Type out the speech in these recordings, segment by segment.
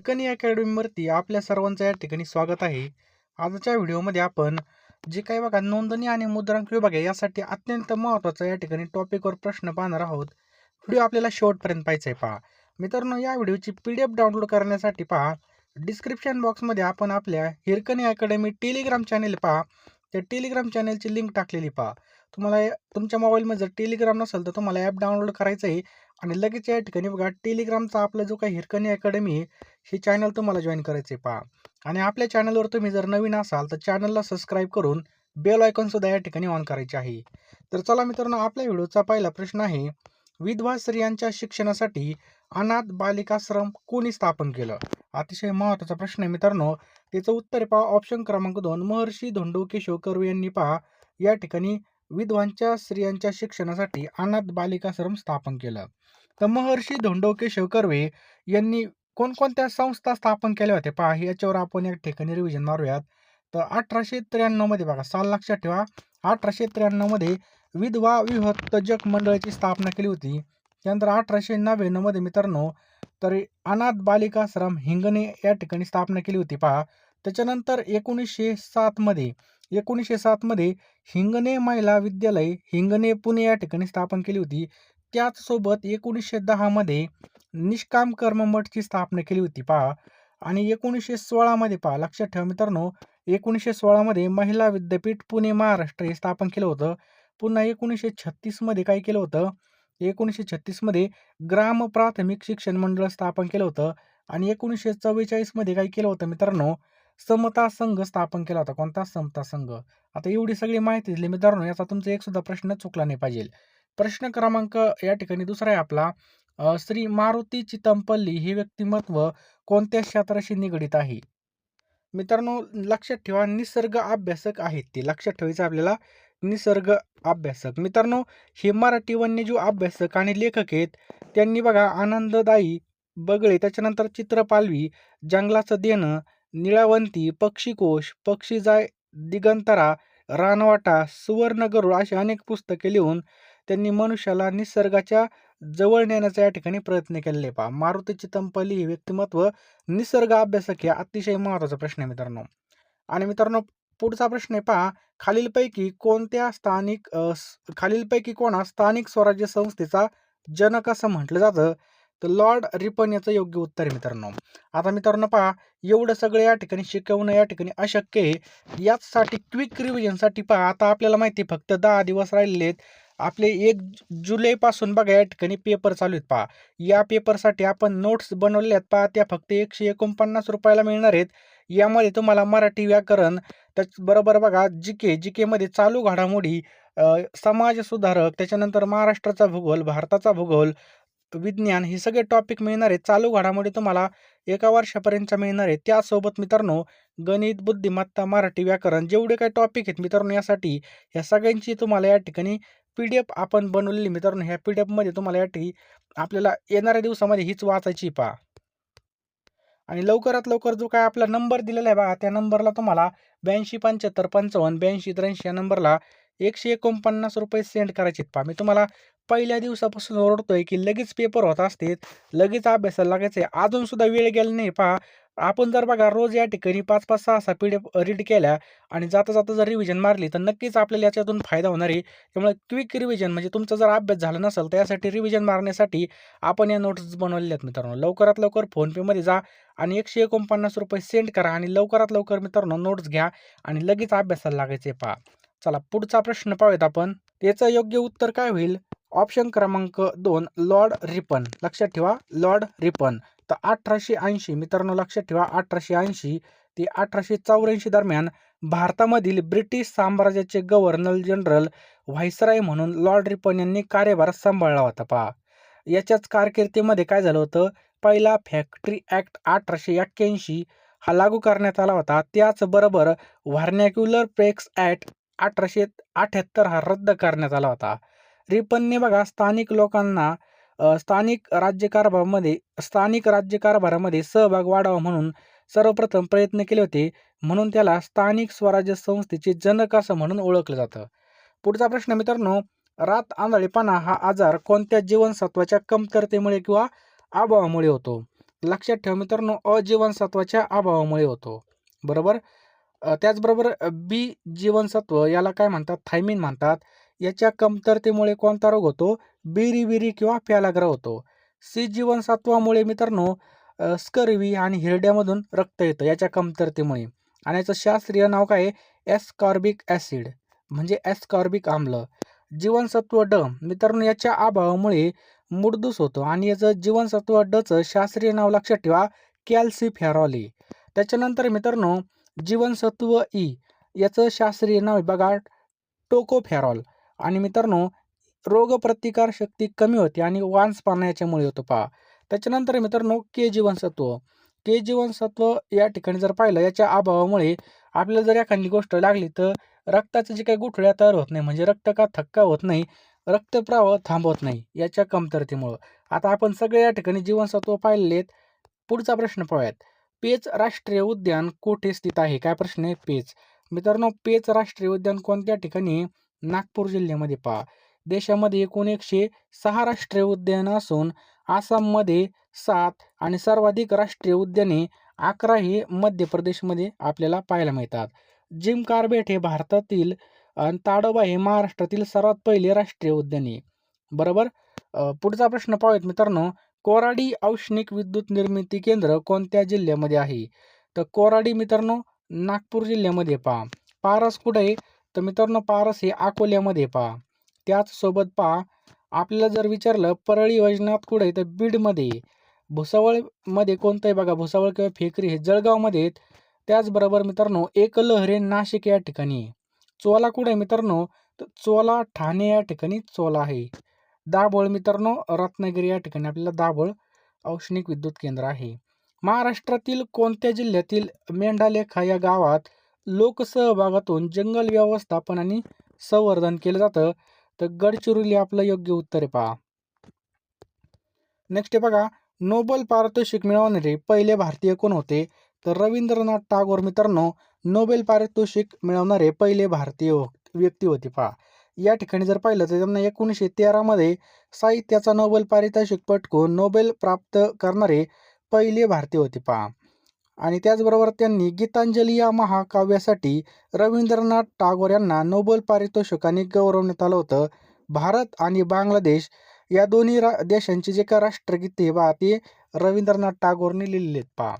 हिरकणी अकॅडमीवरती आपल्या सर्वांचं या ठिकाणी स्वागत आहे. आजच्या व्हिडिओमध्ये आपण जे काही बघा नोंदणी आणि मुद्रांक विभाग आहे यासाठी अत्यंत महत्त्वाचा या ठिकाणी टॉपिकवर प्रश्न पाहणार आहोत. व्हिडिओ आपल्याला शेवटपर्यंत पाहायचा आहे पहा. मित्रांनो या व्हिडिओची पी डी एफ डाउनलोड करण्यासाठी पहा. डिस्क्रिप्शन बॉक्समध्ये आपण आपल्या हिरकणी अकॅडमी टेलिग्राम चॅनेल पहा. त्या टेलिग्राम चॅनेलची लिंक टाकलेली पहा. तुम्हाला या- तुमच्या मोबाईलमध्ये जर टेलिग्राम नसेल तर तुम्हाला ॲप डाउनलोड करायचं आहे. आणि लगेच या ठिकाणी बघा टेलिग्रामचा आपला जो काही हिरकणी अकॅडमी आहे हे चॅनल तुम्हाला जॉईन करायचे पहा. आणि आपल्या चॅनलवर तुम्ही जर नवीन असाल तर चॅनलला सबस्क्राईब करून बेल आयकॉनसुद्धा या ठिकाणी ऑन करायचे आहे. तर चला मित्रांनो आपल्या व्हिडिओचा पहिला प्रश्न आहे विधवा स्त्रियांच्या शिक्षणासाठी अनाथ बालिकाश्रम कोणी स्थापन केलं? अतिशय महत्त्वाचा प्रश्न आहे मित्रांनो. त्याचं उत्तर पहा ऑप्शन क्रमांक दोन महर्षी धोंडो केशव कर्वे यांनी पहा. या ठिकाणी विधवांच्या स्त्रियांच्या शिक्षणासाठी अनाथ बालिकाश्रम स्थापन केलं. तर महर्षी धोंडो केशव कर्वे यांनी कोणकोणत्या संस्था स्थापन केल्या होत्या? पहा याच्यावर आपण या ठिकाणी रिव्हिजन मारूयात. तर अठराशे त्र्याण्णवमध्ये बघा साल लक्षात ठेवा. अठराशे त्र्याण्णवमध्ये विधवा विभक्तजक मंडळाची स्थापना केली होती. त्यानंतर अठराशे नव्याण्णवमध्ये मित्रांनो तर अनाथ बालिकाश्रम हिंगणे या ठिकाणी स्थापना केली होती. पहा त्याच्यानंतर एकोणीसशे सातमध्ये एकोणीसशे सातमध्ये हिंगणे महिला विद्यालय हिंगणे पुणे या ठिकाणी स्थापन केली होती. त्याचसोबत एकोणीसशे दहामध्ये निष्काम कर्म मठची स्थापना केली होती पहा. आणि एकोणीसशे सोळामध्ये पहा लक्षात ठेवा मित्रांनो. एकोणीसशे सोळामध्ये महिला विद्यापीठ पुणे महाराष्ट्र हे स्थापन केलं होतं. पुन्हा एकोणीसशे छत्तीसमध्ये काय केलं होतं? एकोणीसशे छत्तीसमध्ये ग्राम प्राथमिक शिक्षण मंडळ स्थापन केलं होतं. आणि एकोणीसशे चव्वेचाळीसमध्ये काय केलं होतं मित्रांनो? समता संघ स्थापन केला होता. कोणता? समता संघ. आता एवढी सगळी माहिती दिली मित्रांनो याचा तुमचा एक सुद्धा प्रश्न चुकला नाही पाहिजे. प्रश्न क्रमांक या ठिकाणी दुसरा आहे आपला. श्री मारुती चितमपल्ली हे व्यक्तिमत्व कोणत्या क्षेत्राशी निगडीत आहे? मित्रांनो लक्षात ठेवा निसर्ग अभ्यासक आहेत ते. लक्षात ठेवायचं आपल्याला निसर्ग अभ्यासक. मित्रांनो हे मराठी वन्यजीव अभ्यासक आणि लेखक आहेत. त्यांनी बघा आनंददायी बगळे त्याच्यानंतर चित्रपालवी जंगलाचं देणं निळावंती पक्षीकोश पक्षीजाय दिगंतरा रानवाटा सुवर्ण गरुड अशी अनेक पुस्तके लिहून त्यांनी मनुष्याला निसर्गाच्या जवळ नेण्याचा या ठिकाणी प्रयत्न केलेले पहा. मारुती चितंपली हे व्यक्तिमत्व निसर्ग अभ्यासक हे अतिशय महत्त्वाचा प्रश्न आहे मित्रांनो. आणि मित्रांनो पुढचा प्रश्न आहे पहा. खालीलपैकी कोणत्या स्थानिक खालीलपैकी कोणा स्थानिक स्वराज्य संस्थेचा जनक असं म्हटलं जातं? तर लॉर्ड रिपन याचं योग्य उत्तर आहे मित्रांनो. आता मित्रांनो पहा एवढं सगळं या ठिकाणी शिकवणं या ठिकाणी अशक्य आहे. याचसाठी क्विक रिव्हिजनसाठी पहा आता आपल्याला माहिती आहे फक्त दहा दिवस राहिलेले आहेत. आपले एक जुलैपासून बघा या ठिकाणी पेपर चालू आहेत पहा. या पेपरसाठी आपण नोट्स बनवलेल्या आहेत पहा त्या फक्त एकशे एकोणपन्नास रुपयाला मिळणार आहेत. यामध्ये तुम्हाला मराठी व्याकरण त्याचबरोबर बघा जी के जी केमध्ये चालू घडामोडी समाजसुधारक समाज सुधारक त्याच्यानंतर महाराष्ट्राचा भूगोल भारताचा भूगोल विज्ञान हे सगळे टॉपिक मिळणार. आहेत चालू घडामोडी तुम्हाला एका वर्षापर्यंत मिळणार. आहे त्यासोबत मित्रांनो गणित बुद्धिमत्ता मराठी व्याकरण जेवढे काही टॉपिक आहेत मित्रांनो यासाठी या सगळ्यांची तुम्हाला या ठिकाणी पी डी एफ आपण बनवलेली मित्रांनो. ह्या पी डी एफमध्ये तुम्हाला या ठिकाणी आपल्याला येणाऱ्या दिवसामध्ये हीच वाचायची पहा. आणि लवकरात लवकर जो काय आपला नंबर दिलेला आहे बघा त्या नंबरला तुम्हाला ब्याऐंशी पंच्याहत्तर पंचावन्न ब्याऐंशी त्र्याऐंशी या नंबरला एकशे एकोणपन्नास रुपये सेंड करायचे आहेत पहा. मी तुम्हाला पहिल्या दिवसापासून ओरडतोय की लगेच पेपर होत असते लगेच अभ्यासाला लागायचं आहे अजून सुद्धा वेळ गेला नाही. पहा आपण जर बघा रोज या ठिकाणी पाच पाच सहा सहा पी डी एफ रीड केल्या आणि जाता जाता जर रिव्हिजन मारली तर नक्कीच आपल्याला याच्यातून फायदा होणार आहे. त्यामुळे क्विक रिव्हिजन म्हणजे तुमचा जर अभ्यास झाला नसेल तर यासाठी रिव्हिजन मारण्यासाठी आपण या नोट्स बनवलेल्या आहेत मित्रांनो. लवकरात लवकर फोनपेमध्ये जा आणि एकशे एकोणपन्नास रुपये सेंड करा आणि लवकरात लवकर मित्रांनो नोट्स घ्या आणि लगेच अभ्यासाला लागायचे पहा चला पुढचा प्रश्न पाहूयात आपण. याचं योग्य उत्तर काय होईल? ऑप्शन क्रमांक दोन लॉर्ड रिपन. लक्षात ठेवा लॉर्ड रिपन. तर अठराशे ऐंशी मित्रांनो लक्षात ठेवा अठराशे ऐंशी ते अठराशे चौऱ्याऐंशी दरम्यान भारतामधील ब्रिटिश साम्राज्याचे गव्हर्नर जनरल व्हायसराय म्हणून लॉर्ड रिपन यांनी कार्यभार सांभाळला होता. पहा याच्याच कारकिर्दीमध्ये काय झालं होतं? पहिला फॅक्टरी ॲक्ट अठराशे एक्क्याऐंशी हा लागू करण्यात आला होता. त्याचबरोबर व्हर्नॅक्युलर प्रेक्स ॲक्ट अठराशे अठ्याहत्तर हा रद्द करण्यात आला होता. रिपनने बघा स्थानिक लोकांना स्थानिक राज्यकारभारामध्ये स्थानिक राज्यकारभारामध्ये सहभाग वाढावा म्हणून सर्वप्रथम प्रयत्न केले होते. म्हणून त्याला स्थानिक स्वराज्य संस्थेचे जनक असं म्हणून ओळखलं जातं. पुढचा प्रश्न मित्रांनो रात आंधळेपणा हा आजार कोणत्या जीवनसत्वाच्या कमतरतेमुळे किंवा अभावामुळे होतो? लक्षात ठेवा मित्रांनो अ जीवनसत्वाच्या अभावामुळे होतो. बरोबर? त्याचबरोबर बी जीवनसत्व याला काय म्हणतात? थायमिन म्हणतात. याच्या कमतरतेमुळे कोणता रोग होतो? बिरी किंवा प्यालाग्र होतो. सी जीवनसत्वामुळे मित्रांनो स्कर्वी आणि हिरड्यामधून रक्त येतं याच्या कमतरतेमुळे. आणि याचं शास्त्रीय नाव काय आहे? एस्कॉर्बिक ॲसिड म्हणजे एस्कॉर्बिक आम्ल. जीवनसत्व ड मित्रांनो याच्या अभावामुळे मुडदूस होतो. आणि याचं जीवनसत्व डचं शास्त्रीय नाव लक्षात ठेवा कॅल्सिफेरॉली. त्याच्यानंतर मित्रांनो जीवनसत्व ई याचं शास्त्रीय नाव आहे बघा टोकोफेरॉल. आणि मित्रांनो रोगप्रतिकार शक्ती कमी होते आणि वांसपाना याच्यामुळे होतो पहा. त्याच्यानंतर मित्रांनो के जीवनसत्व. के जीवनसत्व या ठिकाणी जर पाहिलं याच्या अभावामुळे आपल्याला जर एखादी गोष्ट लागली तर रक्ताचे जे काही गुठळ्या तयार होत नाही म्हणजे रक्त का थक्का होत नाही रक्तप्रवाह थांबवत नाही याच्या कमतरतेमुळं. आता आपण सगळे या ठिकाणी जीवनसत्व पाहिलेत पुढचा प्रश्न पाहूयात. पेच राष्ट्रीय उद्यान कुठे स्थित आहे? काय प्रश्न आहे? पेच. मित्रांनो पेच राष्ट्रीय उद्यान कोणत्या ठिकाणी? नागपूर जिल्ह्यामध्ये पहा. देशामध्ये एकूण एकशे सहा राष्ट्रीय उद्यान असून आसाममध्ये सात आणि सर्वाधिक राष्ट्रीय उद्याने अकरा हे मध्य प्रदेशमध्ये आपल्याला पाहायला मिळतात. जिम कार्बेट हे भारतातील आणि ताडोबा हे महाराष्ट्रातील सर्वात पहिले राष्ट्रीय उद्यान. आहे बरोबर पुढचा प्रश्न पाहूयात मित्रांनो. कोराडी औष्णिक विद्युत निर्मिती केंद्र कोणत्या जिल्ह्यामध्ये आहे? तर कोराडी मित्रांनो नागपूर जिल्ह्यामध्ये पहा. पारस कुठे? तर मित्रांनो पारस हे अकोल्यामध्ये पहा. त्याचसोबत पहा आपल्याला जर विचारलं परळी वैजनाथ कुठे आहे? तर बीडमध्ये. भुसावळमध्ये कोणतं आहे बघा? भुसावळ किंवा फेकरी हे जळगावमध्ये आहेत. त्याचबरोबर मित्रांनो एकलहरे नाशिक या ठिकाणी चोला कुठे आहे मित्रांनो? तर चोला ठाणे या ठिकाणी चोला आहे. दाभोळ मित्रांनो रत्नागिरी या ठिकाणी आपल्याला दाभोळ औष्णिक विद्युत केंद्र आहे. महाराष्ट्रातील कोणत्या जिल्ह्यातील मेंढालेखा या गावात लोकसहभागातून जंगल व्यवस्थापन आणि संवर्धन केलं जातं. तर गडचिरोली आपलं योग्य उत्तर आहे पहा. नेक्स्ट आहे बघा. नोबल पारितोषिक मिळवणारे पहिले भारतीय कोण होते? तर रवींद्रनाथ टागोर मित्रांनो नोबेल पारितोषिक मिळवणारे पहिले भारतीय हो- व्यक्ती होते पहा. या ठिकाणी जर पाहिलं तर त्यांना एकोणीसशे तेरामध्ये साहित्याचा नोबेल पारितोषिक पटकून नोबेल प्राप्त करणारे पहिले भारतीय होते पहा. आणि त्याचबरोबर त्यांनी गीतांजली या महाकाव्यासाठी रवींद्रनाथ टागोर यांना नोबेल पारितोषिकाने गौरवण्यात आलं होतं. भारत आणि बांगलादेश या दोन्ही रा देशांची जे का राष्ट्रगीते बा ते रवींद्रनाथ टागोरने लिहिलेले आहेत पहा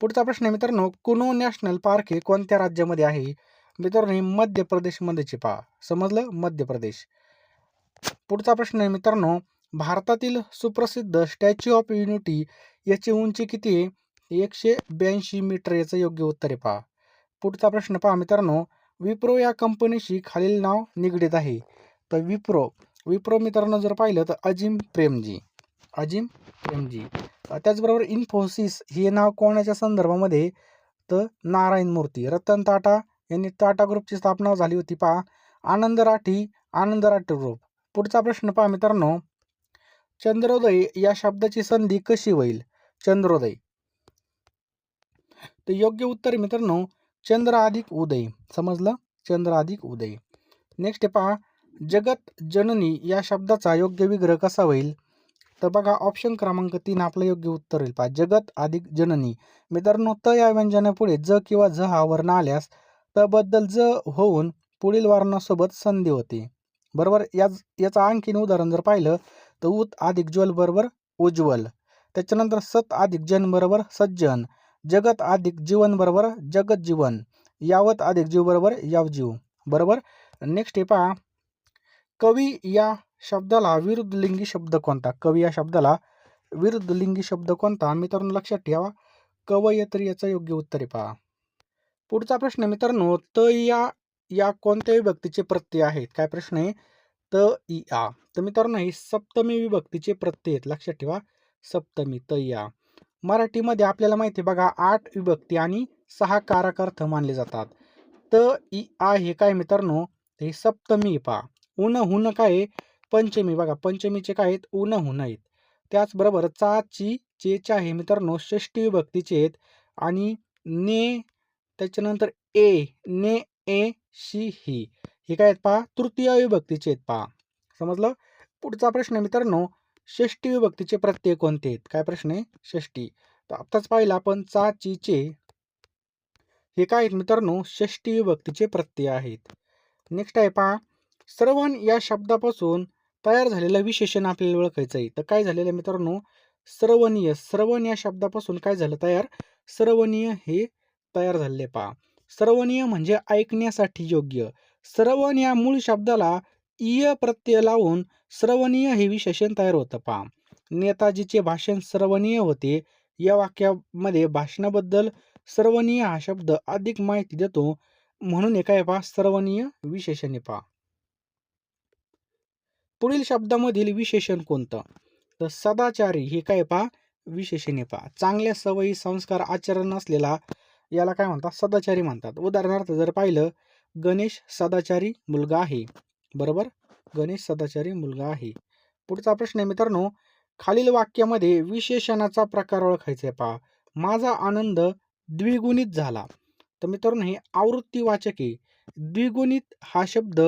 पुढचा प्रश्न आहे मित्रांनो कुनो नॅशनल पार्क हे कोणत्या राज्यामध्ये आहे? मित्रांनो हे मध्य प्रदेशमध्येचे पहा. समजलं? मध्य प्रदेश. पुढचा प्रश्न आहे मित्रांनो भारतातील सुप्रसिद्ध स्टॅच्यू ऑफ युनिटी याची उंची किती आहे? एकशे ब्याऐंशी मीटर याचं योग्य उत्तर आहे पहा. पुढचा प्रश्न पहा मित्रांनो विप्रो या कंपनीशी खालील नाव निगडीत आहे. तर विप्रो विप्रो मित्रांनो जर पाहिलं तर अजिम प्रेमजी अजिम प्रेमजी. त्याचबरोबर इन्फोसिस हे नाव कोणाच्या संदर्भामध्ये? तर नारायण मूर्ती रतन टाटा यांनी टाटा ग्रुपची स्थापना झाली होती पहा. आनंद राठी आनंद राठी ग्रुप. पुढचा प्रश्न पहा मित्रांनो. चंद्रोदय या शब्दाची संधी कशी होईल? चंद्रोदय. तर योग्य उत्तर मित्रांनो चंद्र अधिक उदय. समजलं? चंद्र अधिक उदय नेक्स्ट पहा जगत जननी या शब्दाचा योग्य विग्रह कसा होईल? तर बघा ऑप्शन क्रमांक तीन आपलं योग्य उत्तर होईल पहा. जगत अधिक जननी. मित्रांनो त या व्यंजनापुढे ज किंवा झ हा वर्ण आल्यास त बद्दल ज होऊन पुढील वर्णासोबत संधी होते. बरोबर? याच याचं आणखीन उदाहरण जर पाहिलं तर उत अधिक ज्वल बरोबर उज्ज्वल. त्याच्यानंतर सत अधिक जन बरोबर सज्जन. जगत अधिक जीवन बरोबर जगत जीवन यावत अधिक जीव बरोबर यावजीव बरोबर? नेक्स्ट हे पहा. कवी या शब्दाला विरुद्ध लिंगी शब्द कोणता? कवी या शब्दाला विरुद्ध लिंगी शब्द कोणता? मित्रांनो लक्षात ठेवा. कवयत्री याचं योग्य उत्तर आहे पहा. पुढचा प्रश्न मित्रांनो त या या कोणत्या विभक्तीचे प्रत्यय आहेत? काय प्रश्न आहे? त इ आ तर मित्रांनो हे सप्तमी विभक्तीचे प्रत्यय आहेत. लक्षात ठेवा. सप्तमी त या. मराठीमध्ये आपल्याला माहिती आहे बघा आठ विभक्ती आणि सहा कारक अर्थ मानले जातात. त इ आ हे काय मित्रांनो? हे सप्तमी पा पहा. उन हुन काय आहे? पंचमी. बघा पंचमीचे काय आहेत? उन हुन आहेत. त्याचबरोबर चा ची चेच्या हे मित्रांनो षष्टी विभक्तीचे आहेत. आणि ने त्याच्यानंतर ए ने ए शी ही. हे काय आहेत पहा? तृतीय विभक्तीचे आहेत पहा. समजलं? पुढचा प्रश्न मित्रांनो षष्टी विभक्तीचे प्रत्यय कोणते आहेत? काय प्रश्न आहे? षष्टी तर आत्ताच पाहिलं आपण चा ची चे हे काय आहेत मित्रांनो? षष्टी विभक्तीचे प्रत्यय आहेत. नेक्स्ट आहे पहा. श्रवण या शब्दापासून तयार झालेलं विशेषण आपल्याला ओळखायचं आहे. तर काय झालेलं आहे मित्रांनो? श्रवणीय. श्रवण या शब्दापासून काय झालं तयार? श्रवणीय हे तयार झालेले पहा. श्रवणीय म्हणजे ऐकण्यासाठी योग्य. श्रवण या मूळ शब्दाला इय प्रत्यय लावून श्रवणीय हे विशेषण तयार होतं. पहा नेताजीचे भाषण श्रवणीय होते. या वाक्यामध्ये भाषणाबद्दल श्रवणीय हा शब्द अधिक माहिती देतो. म्हणून एका काय पहा श्रवणीय विशेषणे पा पहा. पुढील शब्दामधील विशेषण कोणतं? तर सदाचारी हे काय पहा? विशेषणे पहा. चांगल्या सवयी संस्कार आचरण असलेला याला काय म्हणतात? सदाचारी म्हणतात. उदाहरणार्थ जर पाहिलं गणेश सदाचारी मुलगा आहे. बरोबर? गणेश सदाचारी मुलगा आहे. पुढचा प्रश्न आहे मित्रांनो खालील वाक्यामध्ये विशेषणाचा प्रकार ओळखायचा आहे पहा. माझा आनंद द्विगुणित झाला. तर मित्रांनो हे आवृत्तीवाचक आहे. द्विगुणित हा शब्द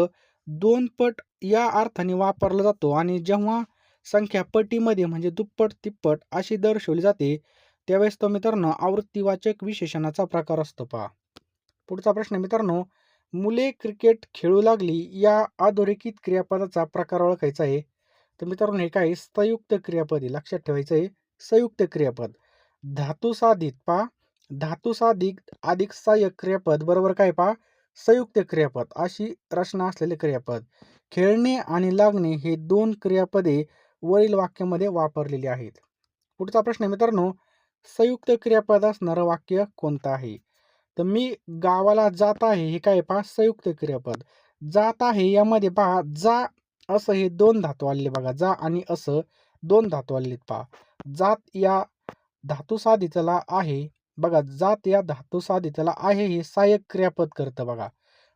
दोन पट या अर्थाने वापरला जातो आणि जेव्हा संख्या पटीमध्ये म्हणजे दुप्पट तिप्पट अशी दर्शवली जाते त्यावेळेस तो मित्रांनो आवृत्तीवाचक विशेषणाचा प्रकार असतो पहा. पुढचा प्रश्न मित्रांनो मुले क्रिकेट खेळू लागली या अधोरेखित क्रियापदाचा प्रकार ओळखायचा आहे. तर मित्रांनो हे काय? संयुक्त क्रियापद आहे. लक्षात ठेवायचं आहे. संयुक्त क्रियापद. धातुसाधित पा धातुसाधित अधिक सहाय्यक क्रियापद. बरोबर काय पा संयुक्त क्रियापद. अशी रचना असलेले क्रियापद. खेळणे आणि लागणे हे दोन क्रियापदे वरील वाक्यामध्ये वापरलेली आहेत. पुढचा प्रश्न आहे मित्रांनो. संयुक्त क्रियापद असणारं वाक्य कोणतं आहे? तर मी गावाला जात आहे हे काय पहा संयुक्त क्रियापद. जात आहे यामध्ये पहा जा असं हे दोन धातू आले बघा जा आणि असं दोन धातू आलेत पहा. जात या धातू साधितला आहे बघा जात या धातू साधितला आहे हे सहाय्यक क्रियापद करतं बघा.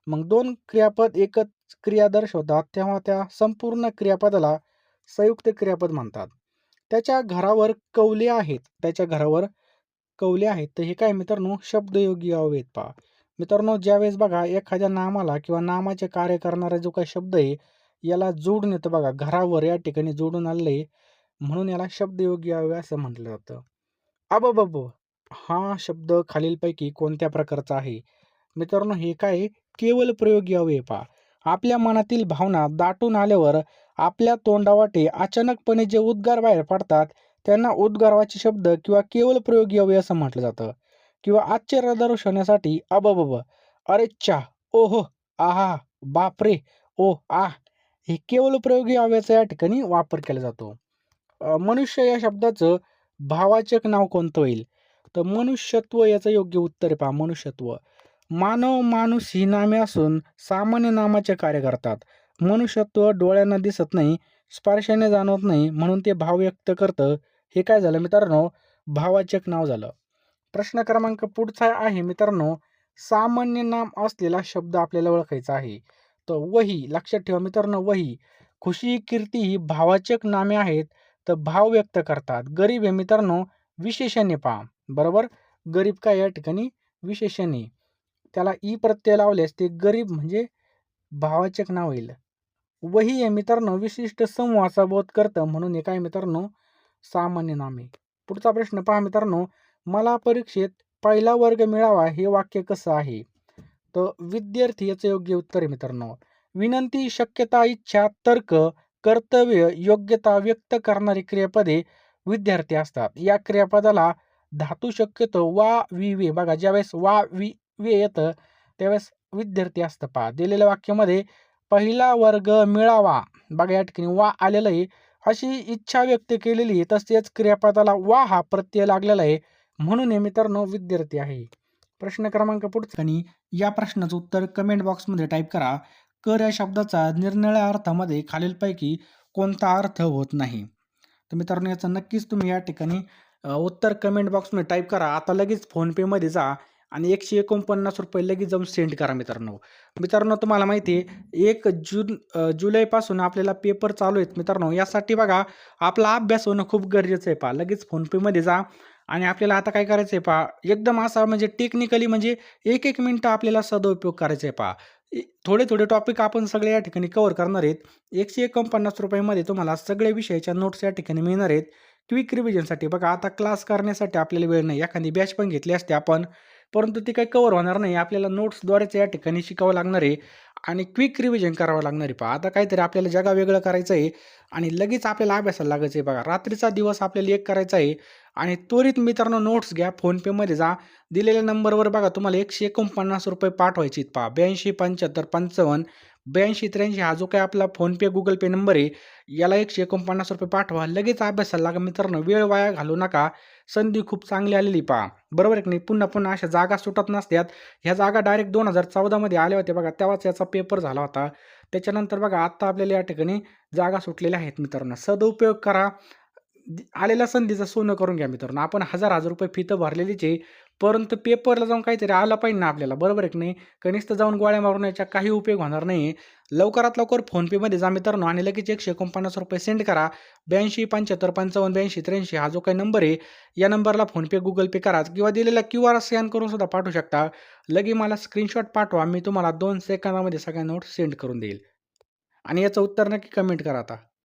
मग दोन क्रियापद एकच क्रिया दर्शवतात तेव्हा त्या संपूर्ण क्रियापदाला संयुक्त क्रियापद म्हणतात. त्याच्या घरावर कवले आहेत त्याच्या घरावर कवले आहेत तर हे काय मित्रांनो? शब्दयोगी अवयत पहा मित्रांनो ज्यावेळेस बघा एखाद्या नामाला किंवा नामाचे कार्य करणारा जो काही शब्द आहे याला जोडून येतं बघा घरावर या ठिकाणी जोडून आलेलं आहे म्हणून याला शब्दयोगी अवयव असं म्हटलं जातं. अबब हा शब्द खालीलपैकी कोणत्या प्रकारचा आहे? मित्रांनो हे काय केवळ प्रयोगी अवयव पहा आपल्या मनातील भावना दाटून आल्यावर आपल्या तोंडावाटे अचानकपणे जे उद्गार बाहेर पडतात त्यांना उद्गारवाचे शब्द किंवा केवळ प्रयोगी अवयव असं म्हटलं जातं. किंवा आश्चर्य दर्शवण्यासाठी अबब अरे चा ओहो आहा बापरे ओ आ हे केवळ प्रयोगी अवयवाचा या ठिकाणी वापर केला जातो. मनुष्य या शब्दाचं भावाचक नाव कोणतं होईल? तर मनुष्यत्व याचं योग्य उत्तर पहा मनुष्यत्व. मानव माणूस ही नामे असून सामान्य नामाचे कार्य करतात. मनुष्यत्व डोळ्यांना दिसत नाही स्पर्शाने जाणवत नाही म्हणून ते भाव व्यक्त करतं. हे काय झालं मित्रांनो? भावाचक नाव झालं. प्रश्न क्रमांक पुढचा आहे मित्रांनो. सामान्य नाम असलेला शब्द आपल्याला ओळखायचा आहे. तर वही लक्षात ठेवा मित्रांनो वही. खुशी कीर्ती ही भावाचक नामे आहेत. तर भाव व्यक्त करतात. गरीब हे मित्रांनो विशेषणे पहा. बरोबर? गरीब काय या ठिकाणी? विशेषणे त्याला ई प्रत्यय लावल्यास ते गरीब म्हणजे भावाचक नाव होईल वही हे मित्रांनो विशिष्ट समूहाचा बोध करतं म्हणून हे काय मित्रांनो? सामान्य नामे. पुढचा प्रश्न पहा मित्रांनो मला परीक्षेत पहिला वर्ग मिळावा हे वाक्य कसं आहे? तर विद्यार्थी याचं योग्य उत्तर आहे मित्रांनो. विनंती शक्यता इच्छा तर्क कर्तव्य योग्यता व्यक्त करणारी क्रियापदे विद्यार्थी असतात. या क्रियापदाला धातू शक्यतो वा वि वे. बघा ज्यावेळेस वा वि वे येतं त्यावेळेस विद्यार्थी असतं. पहा दिलेल्या वाक्यामध्ये पहिला वर्ग मिळावा. बघा या ठिकाणी वा आलेलं आहे. अशी इच्छा व्यक्त केलेली आहे तसेच क्रियापदाला वा हा प्रत्यय लागलेला आहे. म्हणून हे मित्रांनो विद्यार्थी आहे. प्रश्न क्रमांक पुढचा आणि या प्रश्नाचं उत्तर कमेंट बॉक्समध्ये टाईप करा. कर या शब्दाचा निरनिळ्या अर्थामध्ये खालीलपैकी कोणता अर्थ होत नाही. तर मित्रांनो याचं नक्कीच तुम्ही या ठिकाणी उत्तर कमेंट बॉक्समध्ये टाईप करा. आता लगेच फोनपेमध्ये जा. आणि एकशे एकोणपन्नास रुपये लगेच जाऊन सेंड करा मित्रांनो. मित्रांनो तुम्हाला माहिती आहे एक जून जुलैपासून आपल्याला पेपर चालू आहेत. मित्रांनो यासाठी बघा आपला अभ्यास होणं खूप गरजेचं आहे पहा. लगेच फोनपेमध्ये जा आणि आपल्याला आता काय करायचं आहे पहा एकदम असा म्हणजे टेक्निकली म्हणजे एक एक मिनटं आपल्याला सदुपयोग करायचा आहे पहा. थोडे थोडे टॉपिक आपण सगळे या ठिकाणी कवर करणार आहेत. एकशे एकोणपन्नास रुपयामध्ये तुम्हाला सगळे विषयाच्या नोट्स या ठिकाणी मिळणार आहेत. क्विक रिव्हिजनसाठी बघा आता क्लास करण्यासाठी आपल्याला वेळ नाही. एखादी बॅच पण घेतली असते आपण. परंतु ती काही कवर होणार नाही. आपल्याला नोट्सद्वारेच या ठिकाणी शिकावं लागणार आहे आणि क्विक रिव्हिजन करावं लागणार आहे. पहा आता काहीतरी आपल्याला जगा वेगळं करायचं आहे आणि लगेच आपल्याला अभ्यासाला लागायचं आहे. बघा रात्रीचा दिवस आपल्याला एक करायचा आहे आणि त्वरित मित्रांनो नोट्स घ्या फोनपेमध्ये जा. दिलेल्या नंबरवर बघा तुम्हाला एकशे एकोणपन्नास रुपये पाठवायचे आहेत. पहा ब्याऐंशी पंच्याहत्तर पंचावन्न ब्याऐंशी त्र्याऐंशी हा जो काही आपला फोनपे गुगल पे नंबर आहे याला एकशे एकोणपन्नास रुपये पाठवा. लगेच अभ्यासाला लागा मित्रांनो. वेळ वाया घालू नका. संधी खूप चांगली आलेली पहा. बरोबर आहे की नाही? पुन्हा पुन्हा अशा जागा सुटत नसत्यात ह्या जागा डायरेक्ट दोन हजार चौदामध्ये आल्या होत्या बघा. तेव्हाच याचा पेपर झाला होता. त्याच्यानंतर बघा आत्ता आपल्याला या ठिकाणी जागा सुटलेल्या आहेत मित्रांनो. सदुपयोग करा. आलेल्या संधीचं सोनं करून घ्या मित्रांनो. आपण हजार हजार रुपये फी तर भरलेलीच आहे. परंतु पेपरला जाऊन काहीतरी आलं पाहिजे ना आपल्याला बरोबर आहे की नाही? कनिष्ठ जाऊन गोळ्या मारून याच्या काही उपयोग होणार नाही. लवकरात लवकर फोनपेमध्ये जा मित्रांनो आणि लगेच एकशे एकोणपन्नास रुपये सेंड करा. ब्याऐंशी पंच्याहत्तर पंचावन्न ब्याऐंशी त्र्याऐंशी हा जो काही नंबर आहे या नंबरला फोनपे गुगल पे करा किंवा दिलेला क्यू आर स्कॅन करून सुद्धा पाठवू शकता. लगे मला स्क्रीनशॉट पाठवा मी तुम्हाला दोन सेकंदामध्ये सगळ्या नोट सेंड करून देईल. आणि याचं उत्तर नक्की कमेंट करा आता.